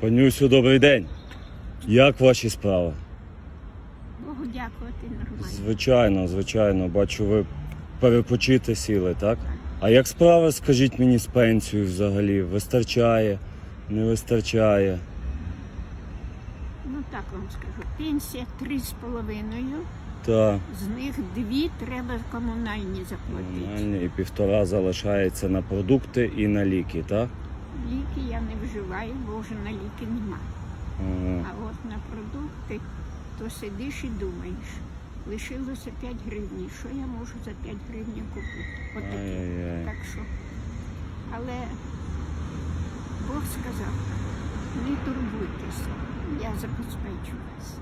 Панюсю, добрий день. Як ваші справи? Богу дякувати нормально. Звичайно, звичайно. Бачу, ви перепочити сіли, так? А як справи, скажіть мені, з пенсією взагалі? Вистачає, не вистачає? Ну так вам скажу. Пенсія три з половиною, Та з них дві треба комунальні заплатити. нормально, і півтора залишається на продукти і на ліки, так? Ліки я не вживаю, бо вже на ліки нема. Ага. А от на продукти то сидиш і думаєш. Лишилося 5 гривень. Що я можу за 5 гривень купити? Отаке. Ай-яй-яй. Так що. Але Бог сказав, не турбуйтеся, я забезпечу вас.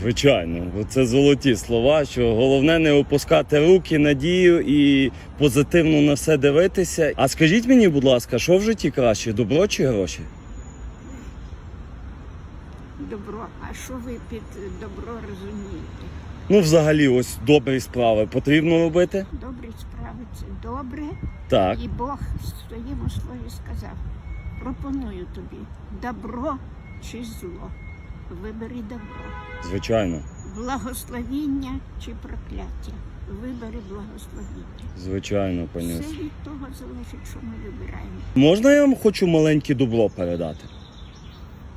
Звичайно, це золоті слова, що головне не опускати руки, надію і позитивно на все дивитися. А скажіть мені, будь ласка, що в житті краще, добро чи гроші? Добро. А що ви під добро розумієте? Ну, взагалі, ось добрі справи потрібно робити. Добрі справи це добре. Так. І Бог в своєму слові сказав: пропоную тобі добро чи зло. Вибери добро. Звичайно, Благословіння чи прокляття. Вибери благословіння. звичайно, Все від того залежить, що ми вибираємо. Можна я вам хочу маленьке добро передати?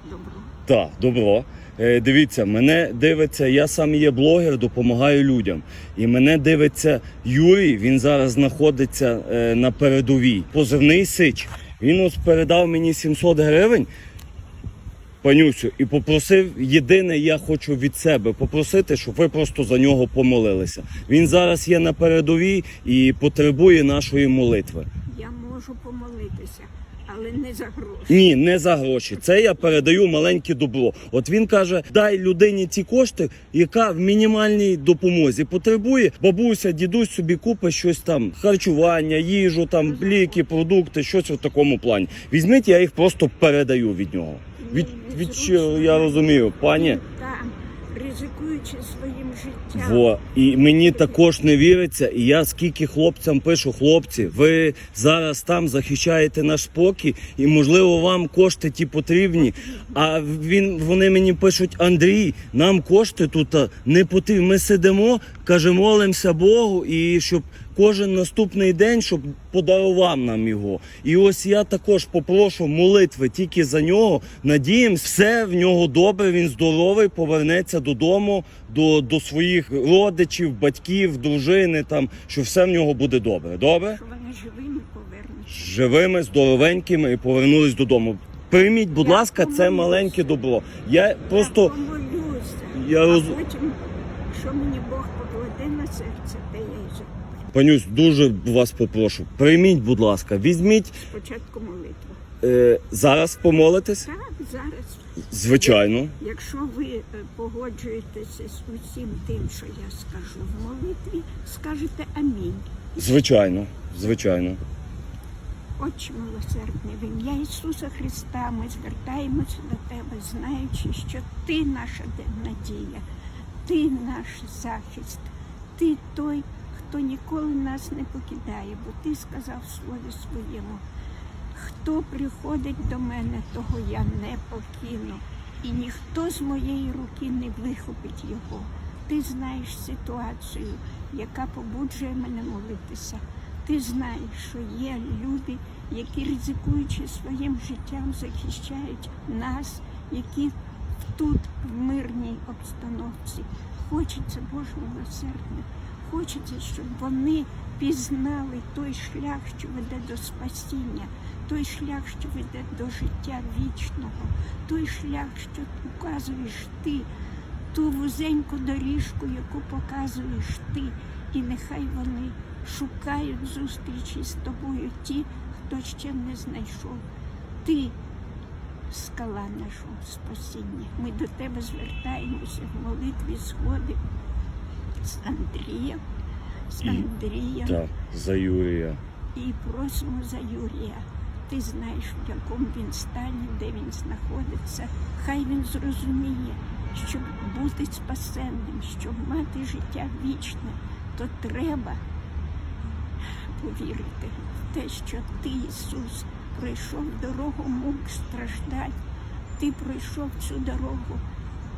Добро. Так, добро. Е, дивіться, мене дивиться, я сам є блогер, допомагаю людям. І мене дивиться Юрій, він зараз знаходиться е, на передовій. Позивний сич. Він ось передав мені 700 гривень. Панюсю, і попросив єдине, я хочу від себе попросити, щоб ви просто за нього помолилися. Він зараз є на передовій і потребує нашої молитви. Я можу помолитися, але не за гроші. Ні, не за гроші. Це я передаю маленьке добро. От він каже: дай людині ці кошти, яка в мінімальній допомозі потребує. Бабуся, дідусь собі купить щось там, харчування, їжу, там ліки, продукти, щось в такому плані. Візьміть, я їх просто передаю від нього. Від, від що я розумію, пані. Там, ризикуючи своїм життям. Во і мені також не віриться. І я скільки хлопцям пишу, хлопці, ви зараз там захищаєте наш спокій, і можливо вам кошти ті потрібні. А він вони мені пишуть: Андрій, нам кошти тут не потрібні. Ми сидимо, каже, молимося Богу, і щоб кожен наступний день, щоб подарував нам його. І ось я також попрошу молитви тільки за нього. Надіємось, все в нього добре. Він здоровий, повернеться додому, до, до своїх родичів, батьків, дружини. Там що все в нього буде добре. Добре? Вони живими повернуться. Живими, здоровенькими і повернулись додому. Прийміть, будь Я ласка, це маленьке добро. Я просто Я помолюся. Я а потім, що мені Бог покладе на серце, те я й. Панюсь, дуже вас попрошу. Прийміть, будь ласка, візьміть Спочатку молитва. е, зараз помолитесь. Так, зараз. Звичайно. Якщо ви е, погоджуєтеся з усім тим, що я скажу в молитві, скажете амінь. Звичайно, звичайно. Отче милосердний, в ім'я Ісуса Христа ми звертаємося до Тебе, знаючи, що Ти наша надія, Ти наш захист, Ти той, хто ніколи нас не покидає, бо Ти сказав в слові своєму, хто приходить до мене, того я не покину, і ніхто з моєї руки не вихопить його. Ти знаєш ситуацію, яка побуджує мене молитися. Ти знаєш, що є люди, які ризикуючи своїм життям, захищають нас, які тут в мирній обстановці. Хочеться Боже милосердне, хочеться, щоб вони пізнали той шлях, що веде до спасіння, той шлях, що веде до життя вічного, той шлях, що указуєш ти, ту вузеньку доріжку, яку показуєш ти, і нехай вони шукають зустрічі з тобою ті, хто ще не знайшов. Ти скала нашого спасіння. Ми до тебе звертаємося в молитві згоди з Андрієм, з І- Андрієм Так, за Юрія. і просимо за Юрія. Ти знаєш, в якому він стані, де він знаходиться. Хай він зрозуміє, щоб бути спасенним, щоб мати життя вічне, то треба повірити в те, що ти, Ісус, пройшов дорогу мук страждань, Ти пройшов цю дорогу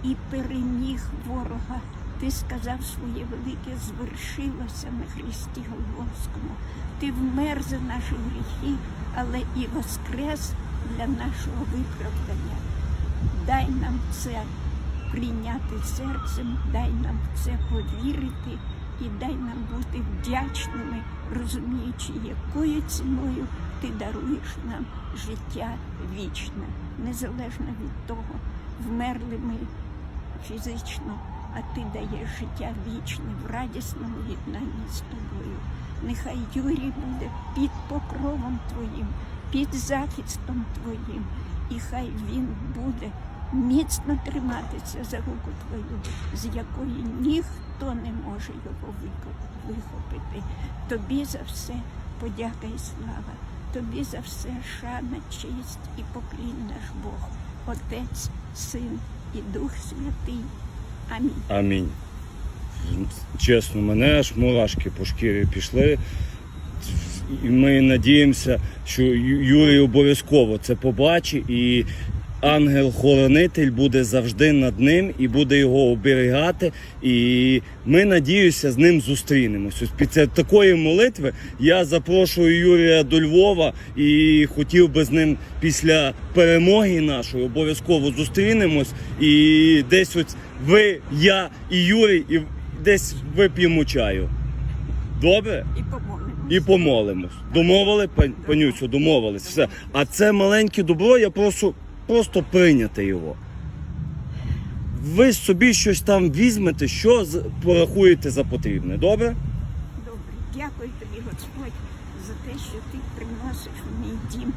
і переміг ворога. Ти сказав своє велике звершилося на Христі Голгофському. Ти вмер за наші гріхи, але і воскрес для нашого виправдання. Дай нам це прийняти серцем, дай нам це повірити і дай нам бути вдячними, розуміючи, якою ціною ти даруєш нам життя вічне, незалежно від того, вмерли ми фізично, а ти даєш життя вічне в радісному єднанні з тобою. Нехай Юрій буде під покровом Твоїм, під захистом Твоїм, і хай він буде міцно триматися за руку Твою, з якої ніхто не може його вихопити. Тобі за все подяка і слава, тобі за все шана, честь і поклін наш Бог, Отець, Син і Дух Святий. Амінь. Амінь. Чесно, мене аж мурашки по шкірі пішли. І ми надіємося, що Юрій обов'язково це побачить, і ангел-хоронитель буде завжди над ним і буде його оберігати. І ми надіюся, з ним зустрінемося. Ось Після такої молитви я запрошую Юрія до Львова і хотів би з ним після перемоги нашої обов'язково зустрінемось. І десь ось ви, я і Юрій, і десь вип'ємо чаю. Добре? І помолимося. І помолимось. Домовили, пан- панюцю, домовились. Все. А це маленьке добро, я прошу просто прийняти його. Ви собі щось там візьмете, що порахуєте за потрібне. Добре? Добре, дякую тобі, Господь, за те, що ти приносиш в мій дім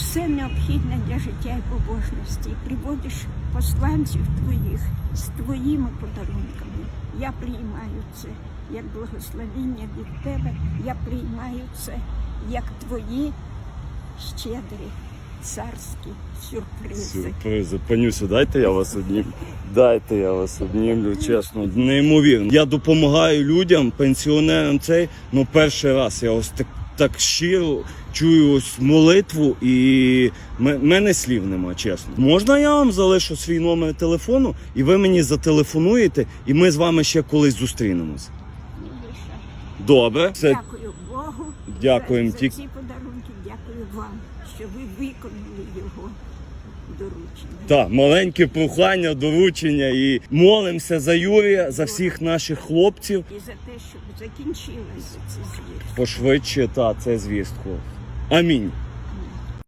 все необхідне для життя і побожності. Приводиш посланців твоїх з твоїми подарунками. Я приймаю це як благословіння від тебе. Я приймаю це як твої щедрі царські сюрпризи. Сюрпризи. Панюсю, дайте я вас обнімлю. Дайте я вас обнімлю, чесно. Неймовірно. Я допомагаю людям, пенсіонерам цей, ну перший раз я ось так, так щиро чую ось молитву і м- мене слів нема, чесно. Можна я вам залишу свій номер телефону, і ви мені зателефонуєте, і ми з вами ще колись зустрінемось. Добре, це Дякую Богу. Дякуємо за, за вам, що ви виконали його доручення. Так, маленьке прохання, доручення і молимося за Юрія, за всіх наших хлопців. І за те, щоб закінчилося це звірство. Пошвидше, та це звістку. Амінь.